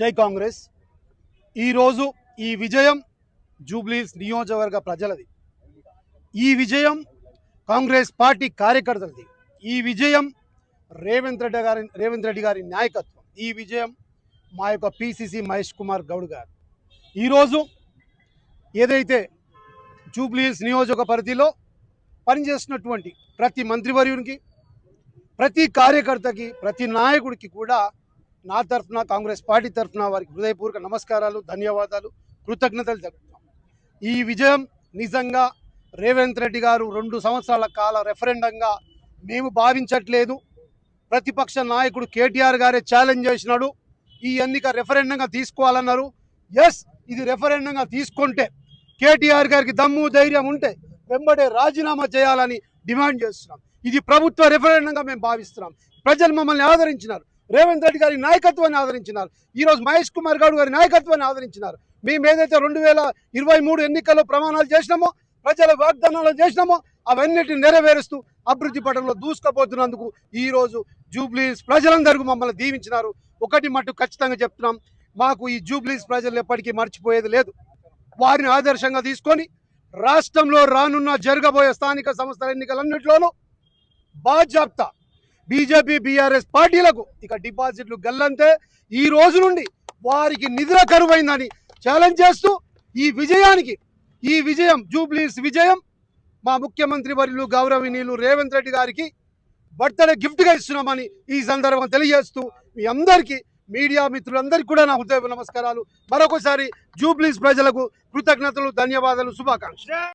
జై కాంగ్రెస్. ఈరోజు ఈ విజయం జూబ్లీస్ నియోజకవర్గ ప్రజలది. ఈ విజయం కాంగ్రెస్ పార్టీ కార్యకర్తలది. ఈ విజయం రేవంత్ రెడ్డి గారి రేవంత్ రెడ్డి గారి నాయకత్వం. ఈ విజయం మా యొక్క పిసిసి మహేష్ కుమార్ గౌడ్ గారు. ఈరోజు ఏదైతే జూబ్లీస్ నియోజక పరిధిలో పనిచేస్తున్నటువంటి ప్రతి మంత్రివర్యునికి ప్రతి కార్యకర్తకి ప్రతి నాయకుడికి కూడా నా తరఫున కాంగ్రెస్ పార్టీ తరఫున వారికి హృదయపూర్వక నమస్కారాలు ధన్యవాదాలు కృతజ్ఞతలు తెలుపుతాం. ఈ విజయం నిజంగా రేవంత్ రెడ్డి గారు రెండు సంవత్సరాల కాల రెఫరెండంగా మేము భావించట్లేదు. ప్రతిపక్ష నాయకుడు కేటీఆర్ గారే ఛాలెంజ్ చేసినాడు. ఈ ఎన్నిక రెఫరెండంగా తీసుకోవాలన్నారు. ఎస్ ఇది రెఫరెండంగా తీసుకుంటే కేటీఆర్ గారికి దమ్ము ధైర్యం ఉంటే వెంబడే రాజీనామా చేయాలని డిమాండ్ చేస్తున్నాం. ఇది ప్రభుత్వ రెఫరెండంగా మేము భావిస్తున్నాం. ప్రజలు మమ్మల్ని ఆదరించినారు. రేవంత్ రెడ్డి గారి నాయకత్వాన్ని ఆదరించినారు. ఈరోజు మహేష్ కుమార్ గౌడ్ గారి నాయకత్వాన్ని ఆదరించినారు. మేము ఏదైతే రెండు వేల ఇరవై మూడు ఎన్నికల్లో ప్రమాణాలు చేసినామో ప్రజల వాగ్దానాలు చేసినామో అవన్నిటిని నెరవేరుస్తూ అభివృద్ధి పటంలో దూసుకుపోతున్నందుకు ఈరోజు జూబ్లీస్ ప్రజలందరికీ మమ్మల్ని దీవించినారు. ఒకటి మట్టు ఖచ్చితంగా చెప్తున్నాం. మాకు ఈ జూబ్లీస్ ప్రజలు ఎప్పటికీ మర్చిపోయేది లేదు. వారిని ఆదర్శంగా తీసుకొని రాష్ట్రంలో రానున్న జరగబోయే స్థానిక సంస్థల ఎన్నికలన్నింటిలోనూ బాజాప్తా బీజేపీ బీఆర్ఎస్ పార్టీలకు ఇక డిపాజిట్లు గల్లంతే. ఈ రోజు నుండి వారికి నిద్ర కరువైందని ఛాలెంజ్ చేస్తూ ఈ విజయానికి ఈ విజయం జూబ్లీస్ విజయం మా ముఖ్యమంత్రి వర్యులు గౌరవనీయులు రేవంత్ రెడ్డి గారికి బర్త్డే గిఫ్ట్గా ఇస్తున్నామని ఈ సందర్భం తెలియజేస్తూ మీ అందరికీ మీడియా మిత్రులందరికీ కూడా నా హృదయ నమస్కారాలు. మరొకసారి జూబ్లీస్ ప్రజలకు కృతజ్ఞతలు ధన్యవాదాలు శుభాకాంక్షలు.